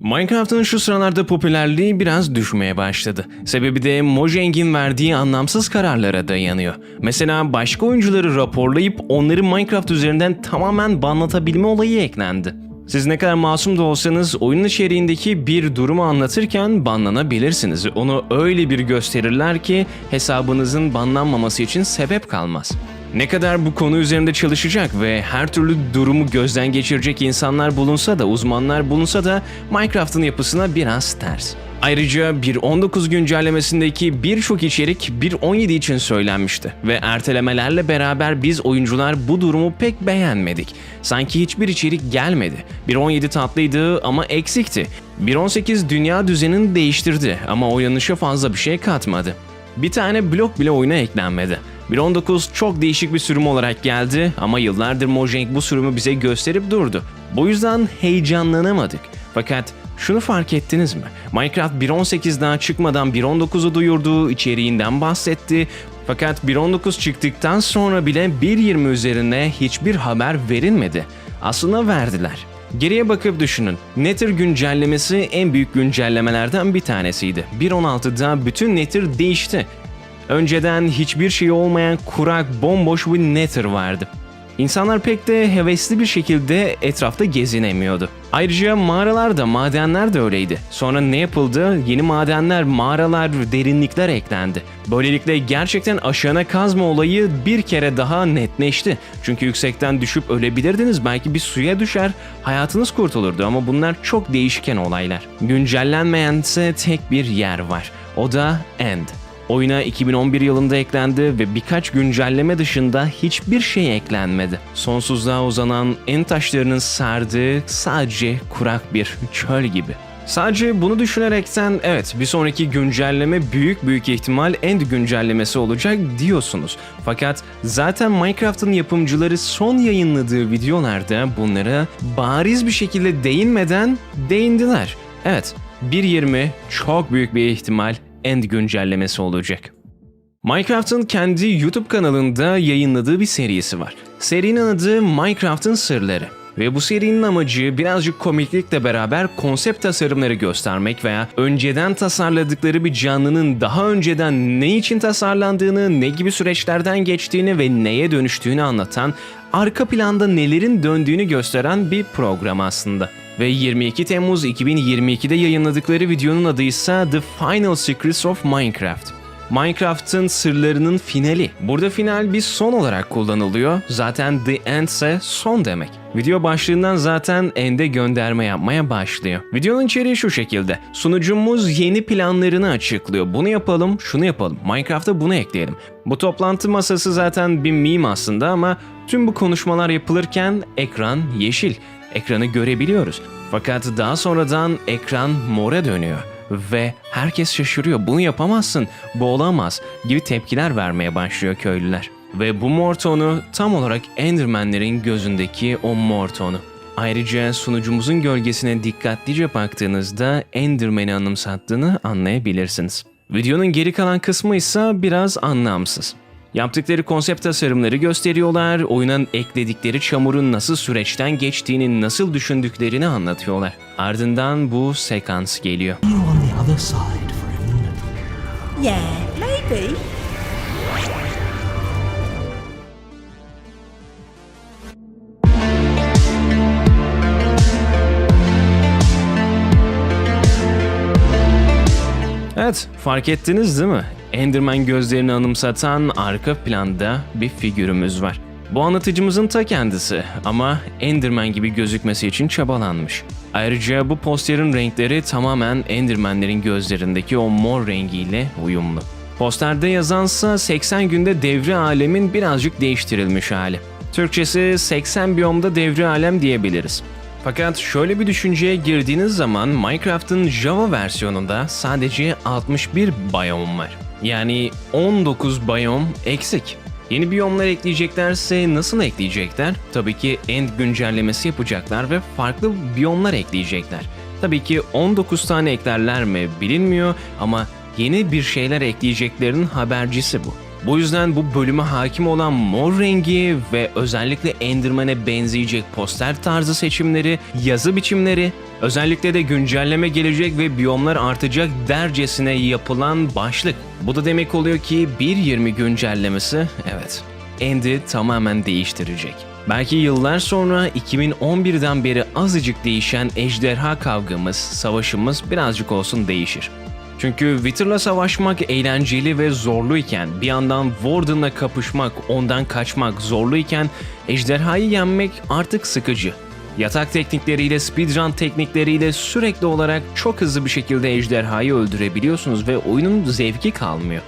Minecraft'ın şu sıralarda popülerliği biraz düşmeye başladı. Sebebi de Mojang'in verdiği anlamsız kararlara dayanıyor. Mesela başka oyuncuları raporlayıp onları Minecraft üzerinden tamamen banlatabilme olayı eklendi. Siz ne kadar masum da olsanız oyunun içeriğindeki bir durumu anlatırken banlanabilirsiniz. Onu öyle bir gösterirler ki hesabınızın banlanmaması için sebep kalmaz. Ne kadar bu konu üzerinde çalışacak ve her türlü durumu gözden geçirecek insanlar bulunsa da, uzmanlar bulunsa da Minecraft'ın yapısına biraz ters. Ayrıca 1.19 güncellemesindeki birçok içerik 1.17 için söylenmişti ve ertelemelerle beraber biz oyuncular bu durumu pek beğenmedik. Sanki hiçbir içerik gelmedi. 1.17 tatlıydı ama eksikti. 1.18 dünya düzenini değiştirdi ama oynanışa fazla bir şey katmadı. Bir tane blok bile oyuna eklenmedi. 1.19 çok değişik bir sürüm olarak geldi ama yıllardır Mojang bu sürümü bize gösterip durdu. Bu yüzden heyecanlanamadık. Fakat şunu fark ettiniz mi? Minecraft 1.18 daha çıkmadan 1.19'u duyurdu, içeriğinden bahsetti. Fakat 1.19 çıktıktan sonra bile 1.20 üzerine hiçbir haber verilmedi. Aslında verdiler. Geriye bakıp düşünün. Nether güncellemesi en büyük güncellemelerden bir tanesiydi. 1.16'da bütün Nether değişti. Önceden hiçbir şey olmayan kurak, bomboş bir Nether vardı. İnsanlar pek de hevesli bir şekilde etrafta gezinemiyordu. Ayrıca mağaralarda, madenler de öyleydi. Sonra ne yapıldı? Yeni madenler, mağaralar, derinlikler eklendi. Böylelikle gerçekten aşağına kazma olayı bir kere daha netleşti. Çünkü yüksekten düşüp ölebilirdiniz. Belki bir suya düşer, hayatınız kurtulurdu ama bunlar çok değişken olaylar. Güncellenmeyen ise tek bir yer var. O da End. Oyuna 2011 yılında eklendi ve birkaç güncelleme dışında hiçbir şey eklenmedi. Sonsuzluğa uzanan en taşlarının sardığı sadece kurak bir çöl gibi. Sadece bunu düşünerekten evet bir sonraki güncelleme büyük büyük ihtimal end güncellemesi olacak diyorsunuz. Fakat zaten Minecraft'ın yapımcıları son yayınladığı videolarda bunlara bariz bir şekilde değinmeden değindiler. Evet 1.20 çok büyük bir ihtimal end güncellemesi olacak. Minecraft'ın kendi YouTube kanalında yayınladığı bir serisi var. Serinin adı Minecraft'ın Sırları. Ve bu serinin amacı birazcık komiklikle beraber konsept tasarımları göstermek veya önceden tasarladıkları bir canlının daha önceden ne için tasarlandığını, ne gibi süreçlerden geçtiğini ve neye dönüştüğünü anlatan, arka planda nelerin döndüğünü gösteren bir program aslında. Ve 22 Temmuz 2022'de yayınladıkları videonun adı ise The Final Secrets of Minecraft. Minecraft'ın sırlarının finali. Burada final bir son olarak kullanılıyor. Zaten The End ise son demek. Video başlığından zaten end'e gönderme yapmaya başlıyor. Videonun içeriği şu şekilde. Sunucumuz yeni planlarını açıklıyor. Bunu yapalım, şunu yapalım. Minecraft'a bunu ekleyelim. Bu toplantı masası zaten bir meme aslında ama tüm bu konuşmalar yapılırken ekran yeşil. Ekranı görebiliyoruz. Fakat daha sonradan ekran mora dönüyor ve herkes şaşırıyor. Bunu yapamazsın, bu olamaz gibi tepkiler vermeye başlıyor köylüler. Ve bu mor tonu tam olarak Enderman'lerin gözündeki o mor tonu. Ayrıca sunucumuzun gölgesine dikkatlice baktığınızda Enderman'i anımsattığını anlayabilirsiniz. Videonun geri kalan kısmı ise biraz anlamsız. Yaptıkları konsept tasarımları gösteriyorlar, oyuna ekledikleri çamurun nasıl süreçten geçtiğini, nasıl düşündüklerini anlatıyorlar. Ardından bu sekans geliyor. Yeah, maybe. Evet, fark ettiniz değil mi? Enderman gözlerini anımsatan arka planda bir figürümüz var. Bu anlatıcımızın ta kendisi ama Enderman gibi gözükmesi için çabalanmış. Ayrıca bu posterin renkleri tamamen Enderman'lerin gözlerindeki o mor rengiyle uyumlu. Posterde yazansa 80 günde devri alemin birazcık değiştirilmiş hali. Türkçesi 80 biyomda devri alem diyebiliriz. Fakat şöyle bir düşünceye girdiğiniz zaman Minecraft'ın Java versiyonunda sadece 61 biyom var. Yani 19 biyom eksik. Yeni biyomlar ekleyeceklerse nasıl ekleyecekler? Tabii ki end güncellemesi yapacaklar ve farklı biyomlar ekleyecekler. Tabii ki 19 tane eklerler mi bilinmiyor ama yeni bir şeyler ekleyeceklerinin habercisi bu. Bu yüzden bu bölüme hakim olan mor rengi ve özellikle Enderman'e benzeyecek poster tarzı seçimleri, yazı biçimleri, özellikle de güncelleme gelecek ve biyomlar artacak dercesine yapılan başlık. Bu da demek oluyor ki 1.20 güncellemesi evet End'i tamamen değiştirecek. Belki yıllar sonra 2011'den beri azıcık değişen ejderha kavgamız, savaşımız birazcık olsun değişir. Çünkü Wither'la savaşmak eğlenceli ve zorluyken bir yandan Warden'la kapışmak, ondan kaçmak zorluyken ejderhayı yenmek artık sıkıcı. Yatak teknikleriyle, speedrun teknikleriyle sürekli olarak çok hızlı bir şekilde ejderhayı öldürebiliyorsunuz ve oyunun zevki kalmıyor.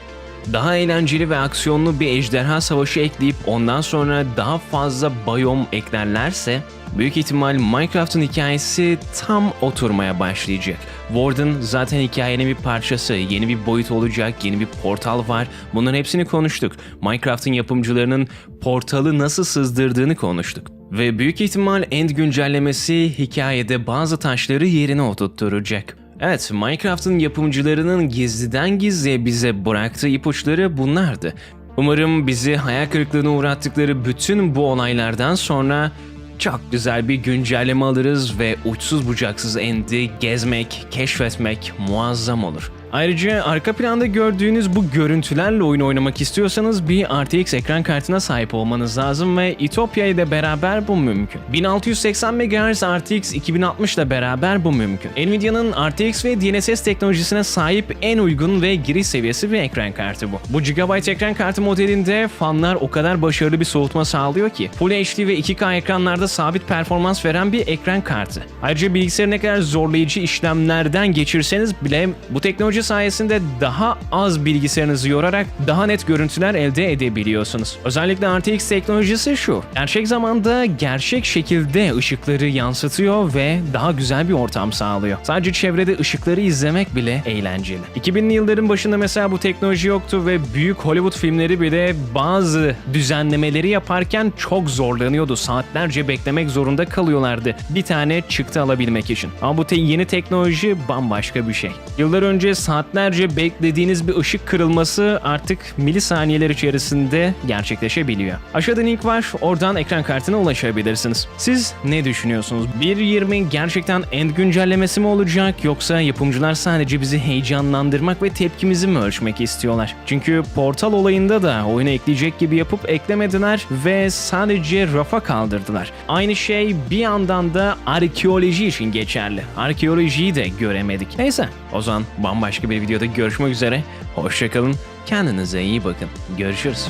Daha eğlenceli ve aksiyonlu bir ejderha savaşı ekleyip ondan sonra daha fazla bayom eklerlerse büyük ihtimal Minecraft'ın hikayesi tam oturmaya başlayacak. Warden zaten hikayenin bir parçası, yeni bir boyut olacak, yeni bir portal var. Bunların hepsini konuştuk. Minecraft'ın yapımcılarının portalı nasıl sızdırdığını konuştuk. Ve büyük ihtimal End güncellemesi hikayede bazı taşları yerine oturtturacak. Evet, Minecraft'ın yapımcılarının gizliden gizliye bize bıraktığı ipuçları bunlardı. Umarım bizi hayal kırıklığına uğrattıkları bütün bu olaylardan sonra çok güzel bir güncelleme alırız ve uçsuz bucaksız End'i gezmek, keşfetmek muazzam olur. Ayrıca arka planda gördüğünüz bu görüntülerle oyun oynamak istiyorsanız bir RTX ekran kartına sahip olmanız lazım ve Itopia ile beraber bu mümkün. 1680 MHz RTX 2060 ile beraber bu mümkün. Nvidia'nın RTX ve DLSS teknolojisine sahip en uygun ve giriş seviyesi bir ekran kartı bu. Bu GB ekran kartı modelinde fanlar o kadar başarılı bir soğutma sağlıyor ki Full HD ve 2K ekranlarda sabit performans veren bir ekran kartı. Ayrıca bilgisayarı ne kadar zorlayıcı işlemlerden geçirseniz bile bu teknoloji sayesinde daha az bilgisayarınızı yorarak daha net görüntüler elde edebiliyorsunuz. Özellikle RTX teknolojisi şu. Gerçek zamanda gerçek şekilde ışıkları yansıtıyor ve daha güzel bir ortam sağlıyor. Sadece çevrede ışıkları izlemek bile eğlenceli. 2000'li yılların başında mesela bu teknoloji yoktu ve büyük Hollywood filmleri bile bazı düzenlemeleri yaparken çok zorlanıyordu. Saatlerce beklemek zorunda kalıyorlardı bir tane çıktı alabilmek için. Ama bu te- yeni teknoloji bambaşka bir şey. Yıllar önce saatlerce beklediğiniz bir ışık kırılması artık milisaniyeler içerisinde gerçekleşebiliyor. Aşağıda link var, oradan ekran kartına ulaşabilirsiniz. Siz ne düşünüyorsunuz? 1.20 gerçekten end güncellemesi mi olacak yoksa yapımcılar sadece bizi heyecanlandırmak ve tepkimizi mi ölçmek istiyorlar? Çünkü portal olayında da oyuna ekleyecek gibi yapıp eklemediler ve sadece rafa kaldırdılar. Aynı şey bir yandan da arkeoloji için geçerli. Arkeolojiyi de göremedik. Neyse o zaman bambaşka bir videoda görüşmek üzere. Hoşçakalın. Kendinize iyi bakın. Görüşürüz.